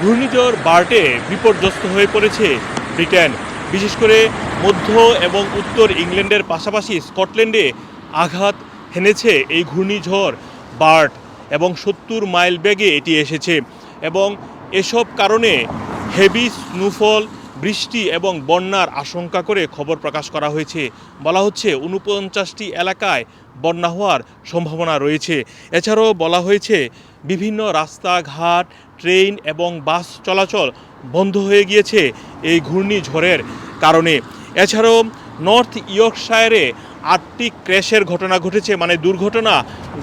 ঘূর্ণিঝড় বার্টে বিপর্যস্ত হয়ে পড়েছে ব্রিটেন। বিশেষ করে মধ্য এবং উত্তর ইংল্যান্ডের পাশাপাশি স্কটল্যান্ডে আঘাত হেনেছে এই ঘূর্ণিঝড় বার্ট এবং সত্তর মাইল বেগে এটি এসেছে এবং এসব কারণে হেভি স্নোফল, বৃষ্টি এবং বন্যার আশঙ্কা করে খবর প্রকাশ করা হয়েছে। বলা হচ্ছে উনপঞ্চাশটি এলাকায় বন্যা হওয়ার সম্ভাবনা রয়েছে। এছাড়াও বলা হয়েছে বিভিন্ন রাস্তাঘাট ট্রেন এবং বাস চলাচল বন্ধ হয়ে গিয়েছে এই ঘূর্ণিঝড়ের কারণে। এছাড়াও নর্থ ইয়র্কশায়ারে আটটি ক্র্যাশের ঘটনা ঘটেছে মানে দুর্ঘটনা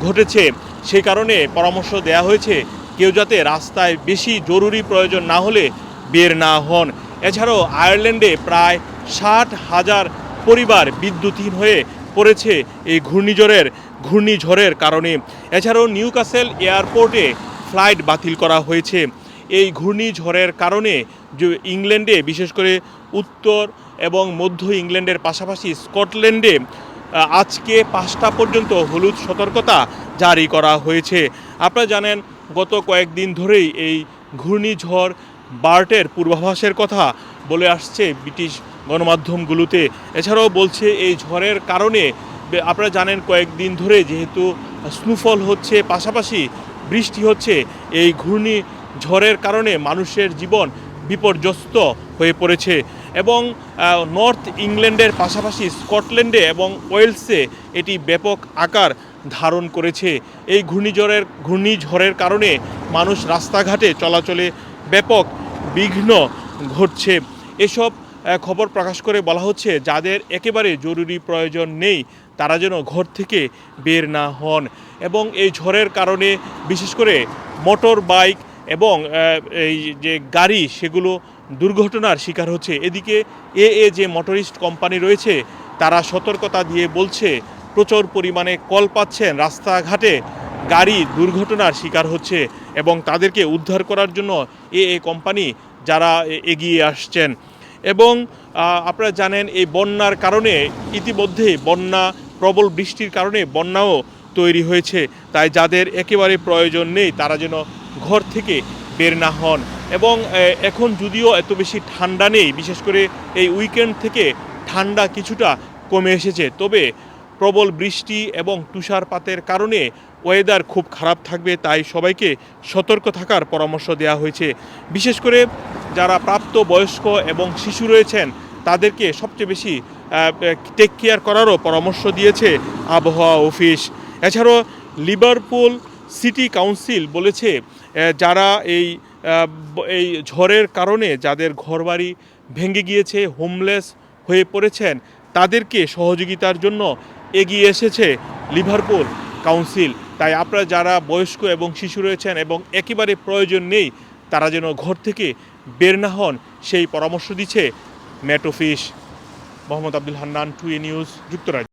ঘটেছে। সে কারণে পরামর্শ দেওয়া হয়েছে কেউ যাতে রাস্তায় বেশি জরুরি প্রয়োজন না হলে বের না হন। এছাড়াও আয়ারল্যান্ডে প্রায় ষাট হাজার পরিবার বিদ্যুৎহীন হয়ে পড়েছে এই ঘূর্ণিঝড়ের ঘূর্ণিঝড়ের কারণে। এছাড়াও নিউকাসেল এয়ারপোর্টে ফ্লাইট বাতিল করা হয়েছে। এই ঘূর্ণিঝড়ের কারণে যে ইংল্যান্ডে, বিশেষ করে উত্তর এবং মধ্য ইংল্যান্ডের পাশাপাশি স্কটল্যান্ডে আজকে পাঁচটা পর্যন্ত হলুদ সতর্কতা জারি করা হয়েছে। আপনারা জানেন, গত কয়েকদিন ধরেই এই ঘূর্ণিঝড় বার্টের পূর্বাভাসের কথা বলে আসছে ব্রিটিশ গণমাধ্যমগুলোতে। এছাড়াও বলছে, এই ঝড়ের কারণে, আপনারা জানেন, কয়েকদিন ধরে যেহেতু স্নোফল হচ্ছে, পাশাপাশি বৃষ্টি হচ্ছে, এই ঘূর্ণি ঝড়ের কারণে মানুষের জীবন বিপর্যস্ত হয়ে পড়েছে এবং নর্থ ইংল্যান্ডের পাশাপাশি স্কটল্যান্ডে এবং ওয়েলসে এটি ব্যাপক আকার ধারণ করেছে। এই ঘূর্ণিঝড়ের ঘূর্ণিঝড়ের কারণে মানুষ রাস্তাঘাটে চলাচলে ব্যাপক বিঘ্ন ঘটছে। এসব খবর প্রকাশ করে বলা হচ্ছে, যাদের একেবারে জরুরি প্রয়োজন নেই, তারা যেন ঘর থেকে বের না হন। এবং এই ঝড়ের কারণে বিশেষ করে মোটর বাইক এবং এই যে গাড়ি, সেগুলো দুর্ঘটনার শিকার হচ্ছে। এদিকে এ এ যে মোটরিস্ট কোম্পানি রয়েছে, তারা সতর্কতা দিয়ে বলছে, প্রচুর পরিমাণে কল পাচ্ছেন রাস্তাঘাটে গাড়ি দুর্ঘটনার শিকার হচ্ছে এবং তাদেরকে উদ্ধার করার জন্য এ এ কোম্পানি যারা এগিয়ে আসছেন। এবং আপনারা জানেন এই বন্যার কারণে ইতিমধ্যে বন্যা, প্রবল বৃষ্টির কারণে বন্যাও তৈরি হয়েছে। তাই যাদের একেবারে প্রয়োজন নেই, তারা যেন ঘর থেকে বের না হন। এবং এখন যদিও এত বেশি ঠান্ডা নেই, বিশেষ করে এই উইকেন্ড থেকে ঠান্ডা কিছুটা কমে এসেছে। তবে প্রবল বৃষ্টি এবং তুষারপাতের কারণে ওয়েদার খুব খারাপ থাকবে, তাই সবাইকে সতর্ক থাকার পরামর্শ দেওয়া হয়েছে। বিশেষ করে যারা প্রাপ্ত বয়স্ক এবং শিশু রয়েছেন, তাদেরকে সবচেয়ে বেশি টেক কেয়ার করারও পরামর্শ দিয়েছে আবহাওয়া অফিস। এছাড়াও লিভারপুল সিটি কাউন্সিল বলেছে যারা এই এই ঝড়ের কারণে যাদের ঘরবাড়ি ভেঙে গিয়েছে হোমলেস হয়ে পড়েছেন, তাদেরকে সহযোগিতার জন্য এগিয়ে এসেছে লিভারপুল কাউন্সিল। তাই আপনারা যারা বয়স্ক এবং শিশু রয়েছেন এবং একেবারে প্রয়োজন নেই, তারা যেন ঘর থেকে বের না হন, সেই পরামর্শ দিচ্ছে ম্যাটোফিস মোহাম্মদ আব্দুল হান্নান টু এ নিউজ, যুক্তরাজ্য।